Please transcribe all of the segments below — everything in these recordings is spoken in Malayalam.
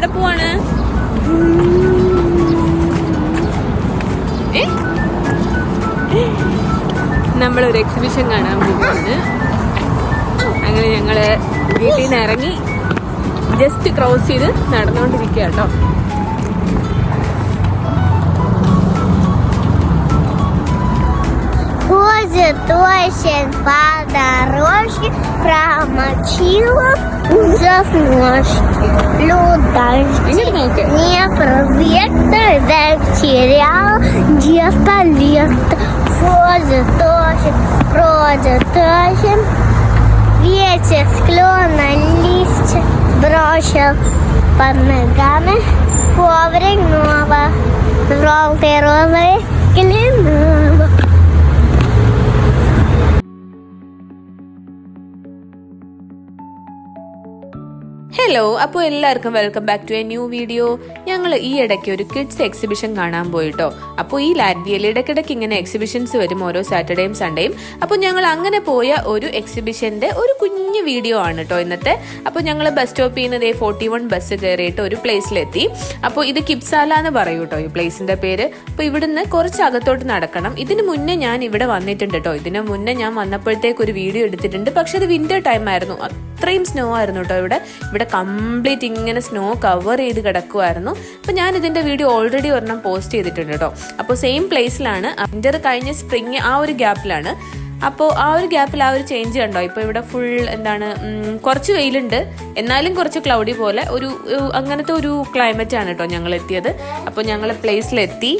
എവിടെ പോവാണ് ഏ? നമ്മളൊരു എക്സിബിഷൻ കാണാൻ പോവാണ് അങ്ങനെ ഞങ്ങള് വീട്ടിൽ നിന്ന് ഇറങ്ങി ജസ്റ്റ് ക്രോസ് ചെയ്ത് നടന്നുകൊണ്ടിരിക്കുക കേട്ടോ Ходит осень по дорожке, промочила уже в ножки. Зерновки. Не проверка затерял, где-то лето. Ходит осень, бродит. Ветер с листья бросил под ногами. Повремного желтый розовый клинок. ഹലോ അപ്പോൾ എല്ലാവർക്കും welcome back to a new video ഞങ്ങൾ ഈ ഇടയ്ക്ക് ഒരു കിഡ്സ് എക്സിബിഷൻ കാണാൻ പോയിട്ടോ. അപ്പോൾ ഈ ലാറ്റ്വിയയിൽ ഇടയ്ക്കിടയ്ക്ക് ഇങ്ങനെ എക്സിബിഷൻസ് വരും ഓരോ സാറ്റർഡേയും സൺഡേയും അപ്പോൾ ഞങ്ങൾ അങ്ങനെ പോയ ഒരു എക്സിബിഷന്റെ ഒരു കുഞ്ഞു വീഡിയോ ആണ് കേട്ടോ ഇന്നത്തെ. അപ്പോൾ ഞങ്ങൾ ബസ് സ്റ്റോപ്പിൽ നിന്ന് ദേ ഫോർട്ടി വൺ ബസ് കയറിയിട്ട് ഒരു പ്ലേസിലെത്തി അപ്പോൾ ഇത് കിപ്സാല എന്ന് പറയൂ കേട്ടോ ഈ പ്ലേസിന്റെ പേര്. അപ്പോൾ ഇവിടുന്ന് കുറച്ച് അകത്തോട്ട് നടക്കണം. ഇതിന് മുന്നേ ഞാൻ ഇവിടെ വന്നിട്ടുണ്ട് കേട്ടോ ഇതിന് മുന്നേ ഞാൻ വന്നപ്പോഴത്തേക്ക് ഒരു വീഡിയോ എടുത്തിട്ടുണ്ട്. പക്ഷെ അത് വിന്റർ ടൈം ആയിരുന്നു. അത്രയും സ്നോ ആയിരുന്നു കേട്ടോ ഇവിടെ ഇവിടെ കംപ്ലീറ്റ് ഇങ്ങനെ സ്നോ കവർ ചെയ്ത് കിടക്കുമായിരുന്നു അപ്പോൾ ഞാൻ ഇതിന്റെ വീഡിയോ ഓൾറെഡി ഒരെണ്ണം പോസ്റ്റ് ചെയ്തിട്ടുണ്ട് കേട്ടോ അപ്പോൾ സെയിം പ്ലേസിലാണ് വിന്റർ കഴിഞ്ഞ സ്പ്രിങ് ആ ഒരു ഗ്യാപ്പിലാണ് അപ്പോൾ ആ ഒരു ഗ്യാപ്പിൽ ആ ഒരു ചേഞ്ച് കണ്ടോ? ഇപ്പോൾ ഇവിടെ ഫുൾ എന്താണ് കുറച്ച് വെയിലുണ്ട്. എന്നാലും കുറച്ച് ക്ലൗഡി പോലെ ഒരു അങ്ങനത്തെ ഒരു ക്ലൈമറ്റ് ആണ് കേട്ടോ ഞങ്ങൾ എത്തിയത്. അപ്പോൾ ഞങ്ങൾ പ്ലേസിലെത്തി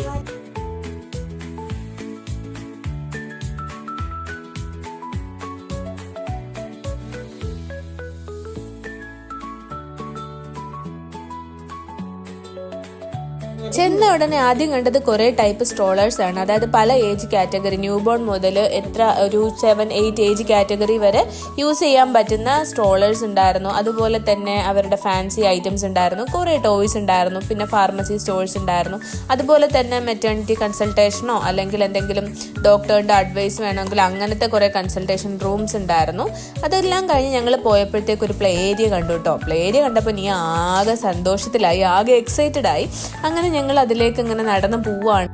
ചെന്ന ഉടനെ ആദ്യം കണ്ടത് കുറേ ടൈപ്പ് സ്ട്രോളേഴ്സ് ആണ്. അതായത് പല ഏജ് കാറ്റഗറി ന്യൂ ബോൺ മുതൽ എത്ര ഒരു സെവൻ എയ്റ്റ് ഏജ് കാറ്റഗറി വരെ യൂസ് ചെയ്യാൻ പറ്റുന്ന സ്ട്രോളേഴ്സ് ഉണ്ടായിരുന്നു. അതുപോലെ തന്നെ അവരുടെ ഫാൻസി ഐറ്റംസ് ഉണ്ടായിരുന്നു. കുറേ ടോയ്സ് ഉണ്ടായിരുന്നു. പിന്നെ ഫാർമസി സ്റ്റോഴ്സ് ഉണ്ടായിരുന്നു. അതുപോലെ തന്നെ മെറ്റേണിറ്റി കൺസൾട്ടേഷനോ അല്ലെങ്കിൽ എന്തെങ്കിലും ഡോക്ടറുടെ അഡ്വൈസ് വേണമെങ്കിൽ അങ്ങനത്തെ കുറേ കൺസൾട്ടേഷൻ റൂംസ് ഉണ്ടായിരുന്നു. അതെല്ലാം കഴിഞ്ഞ് ഞങ്ങൾ പോയപ്പോഴത്തേക്ക് ഒരു പ്ലേ ഏരിയ കണ്ടു കേട്ടോ പ്ലേ ഏരിയ കണ്ടപ്പോൾ നീ ആകെ സന്തോഷത്തിലായി ആകെ എക്സൈറ്റഡ് ആയി. അങ്ങനെ ഞങ്ങൾ അതിലേക്ക് ഇങ്ങനെ നടന്നു പോവാണ്.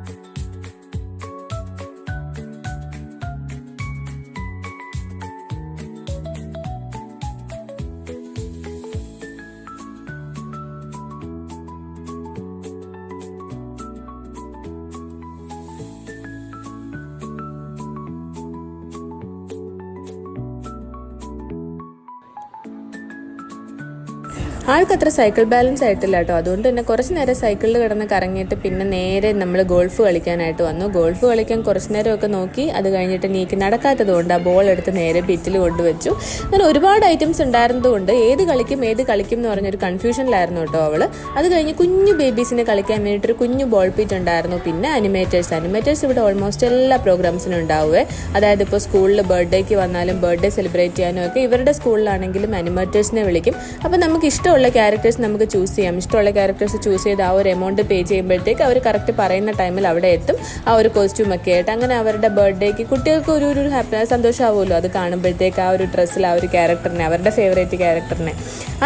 ആൾക്ക് അത്ര സൈക്കിൾ ബാലൻസ് ആയിട്ടില്ല കേട്ടോ അതുകൊണ്ട് തന്നെ കുറച്ച് നേരം സൈക്കിളിൽ കിടന്ന് കറങ്ങിയിട്ട് പിന്നെ നേരെ നമ്മൾ ഗോൾഫ് കളിക്കാനായിട്ട് വന്നു. ഗോൾഫ് കളിക്കാൻ കുറച്ച് നേരമൊക്കെ നോക്കി അത് കഴിഞ്ഞിട്ട് നീക്കി നടക്കാത്തത് കൊണ്ട് ആ ബോൾ എടുത്ത് നേരെ പിറ്റിൽ കൊണ്ടുവച്ചു. അങ്ങനെ ഒരുപാട് ഐറ്റംസ് ഉണ്ടായിരുന്നതുകൊണ്ട് ഏത് കളിക്കും ഏത് കളിക്കും എന്ന് പറഞ്ഞൊരു കൺഫ്യൂഷനിലായിരുന്നു കേട്ടോ അവൾ. അത് കഴിഞ്ഞ് കുഞ്ഞു ബേബീസിനെ കളിക്കാൻ വേണ്ടിയിട്ട് ഒരു കുഞ്ഞു ബോൾ പിറ്റ് ഉണ്ടായിരുന്നു. പിന്നെ അനിമേറ്റേഴ്സ് അനിമേറ്റേഴ്സ് ഇവിടെ ഓൾമോസ്റ്റ് എല്ലാ പ്രോഗ്രാംസിനും ഉണ്ടാവുക അതായത് ഇപ്പോൾ സ്കൂളിൽ ബർത്ത്ഡേക്ക് വന്നാലും ബർത്ത്ഡേ സെലിബ്രേറ്റ് ചെയ്യാനും ഒക്കെ ഇവരുടെ സ്കൂളിലാണെങ്കിലും അനിമേറ്റേഴ്സിനെ വിളിക്കും. അപ്പോൾ നമുക്ക് ഇഷ്ടമുള്ള ക്യാരക്ടേഴ്സ് നമുക്ക് ചൂസ് ചെയ്യാം. ഇഷ്ടമുള്ള ക്യാരക്ടേഴ്സ് ചൂസ് ചെയ്ത് ആ ഒരു എമൗണ്ട് പേ ചെയ്യുമ്പോഴത്തേക്ക് അവർ കറക്റ്റ് പറയുന്ന ടൈമിൽ അവിടെ എത്തും. ആ ഒരു കോസ്റ്റ്യൂം ഒക്കെ ആയിട്ട്. അങ്ങനെ അവരുടെ ബർത്ത്ഡേക്ക് കുട്ടികൾക്ക് ഒരു ഒരു ഹാപ്പി സന്തോഷമാവുമല്ലോ അത് കാണുമ്പോഴത്തേക്ക് ആ ഒരു ഡ്രസ്സിൽ ആ ഒരു ക്യാരക്ടറിനെ അവരുടെ ഫേവറേറ്റ് ക്യാരക്ടറിനെ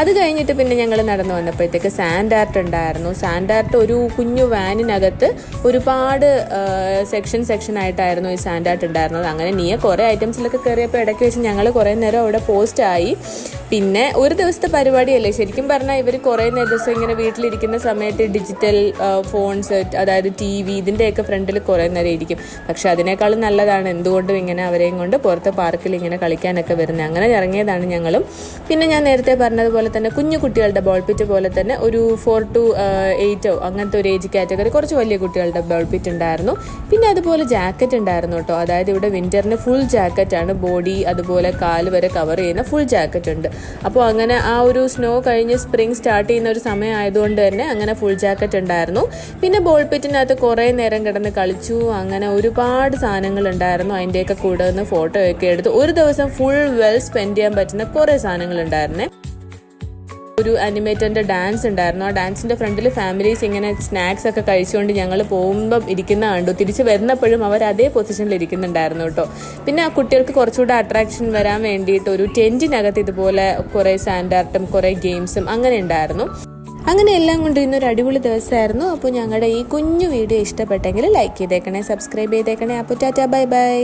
അത് കഴിഞ്ഞിട്ട് പിന്നെ ഞങ്ങൾ നടന്നു വന്നപ്പോഴത്തേക്ക് സാൻഡ് ആർട്ട് ഉണ്ടായിരുന്നു. സാൻഡ് ആർട്ട് ഒരു കുഞ്ഞു വാനിനകത്ത് ഒരുപാട് സെക്ഷൻ സെക്ഷൻ ആയിട്ടായിരുന്നു ഈ സാൻഡ് ആർട്ട് ഉണ്ടായിരുന്നത്. അങ്ങനെ നീ കുറേ ഐറ്റംസിലൊക്കെ കയറിയപ്പോൾ ഇടയ്ക്ക് വെച്ച് ഞങ്ങൾ കുറേ നേരം അവിടെ പോസ്റ്റായി പിന്നെ ഒരു ദിവസത്തെ പരിപാടിയല്ലേ? ശരിക്കും പറഞ്ഞാൽ ഇവർ കുറേ ദിവസം ഇങ്ങനെ വീട്ടിലിരിക്കുന്ന സമയത്ത് ഡിജിറ്റൽ ഫോൺസ് അതായത് ടി വി ഇതിന്റെയൊക്കെ ഫ്രണ്ടിൽ കുറേ നേരം ഇരിക്കും. പക്ഷെ അതിനേക്കാളും നല്ലതാണ് എന്തുകൊണ്ടും ഇങ്ങനെ അവരെയും കൊണ്ട് പുറത്ത് പാർക്കിൽ ഇങ്ങനെ കളിക്കാനൊക്കെ വരുന്നത്. അങ്ങനെ ഇറങ്ങിയതാണ് ഞങ്ങളും. പിന്നെ ഞാൻ നേരത്തെ പറഞ്ഞതുപോലെ തന്നെ കുഞ്ഞു കുട്ടികളുടെ ബോൾ പിറ്റ് പോലെ തന്നെ ഒരു ഫോർ ടു എയ്റ്റോ അങ്ങനത്തെ ഒരു ഏജ് കാറ്റഗറി കുറച്ച് വലിയ കുട്ടികളുടെ ബോൾ പിറ്റ് ഉണ്ടായിരുന്നു. പിന്നെ അതുപോലെ ജാക്കറ്റ് ഉണ്ടായിരുന്നു കേട്ടോ. അതായത് ഇവിടെ വിന്ററിന് ഫുൾ ജാക്കറ്റാണ് ബോഡി അതുപോലെ കാൽ വരെ കവർ ചെയ്യുന്ന ഫുൾ ജാക്കറ്റ് ഉണ്ട്. അപ്പോൾ അങ്ങനെ ആ ഒരു സ്നോ കഴിഞ്ഞ് സ്പ്രിംഗ് സ്റ്റാർട്ട് ചെയ്യുന്ന ഒരു സമയമായതുകൊണ്ട് തന്നെ അങ്ങനെ ഫുൾ ജാക്കറ്റ് ഉണ്ടായിരുന്നു. പിന്നെ ബോൾ പിറ്റിനകത്ത് കുറേ നേരം കിടന്ന് കളിച്ചു. അങ്ങനെ ഒരുപാട് സാധനങ്ങൾ ഉണ്ടായിരുന്നു. അതിന്റെയൊക്കെ കൂടെ നിന്ന് ഫോട്ടോ എടുത്ത് ഒരു ദിവസം ഫുൾ വെൽ സ്പെൻഡ് ചെയ്യാൻ പറ്റുന്ന കുറേ സാധനങ്ങൾ ഉണ്ടായിരുന്നേ. ഒരു അനിമേറ്ററിന്റെ ഡാൻസ് ഉണ്ടായിരുന്നു. ആ ഡാൻസിന്റെ ഫ്രണ്ടിൽ ഫാമിലീസ് ഇങ്ങനെ സ്നാക്സ് ഒക്കെ കഴിച്ചുകൊണ്ട് ഞങ്ങൾ പോകുമ്പം ഇരിക്കുന്ന കണ്ടു. തിരിച്ച് വരുന്നപ്പോഴും അവർ അതേ പൊസിഷനിൽ ഇരിക്കുന്നുണ്ടായിരുന്നു കേട്ടോ. പിന്നെ ആ കുട്ടികൾക്ക് കുറച്ചുകൂടെ അട്രാക്ഷൻ വരാൻ വേണ്ടിയിട്ട് ഒരു ടെന്റിനകത്ത് ഇതുപോലെ കുറേ സാൻഡാർട്ടും കുറേ ഗെയിംസും അങ്ങനെ ഉണ്ടായിരുന്നു. അങ്ങനെ എല്ലാം കൊണ്ട് ഇന്നൊരു അടിപൊളി ദിവസമായിരുന്നു. അപ്പോൾ ഞങ്ങളുടെ ഈ കുഞ്ഞു വീഡിയോ ഇഷ്ടപ്പെട്ടെങ്കിൽ ലൈക്ക് ചെയ്തേക്കണേ സബ്സ്ക്രൈബ് ചെയ്തേക്കണേ. അപ്പോൾ ടാറ്റാ ബൈ ബൈ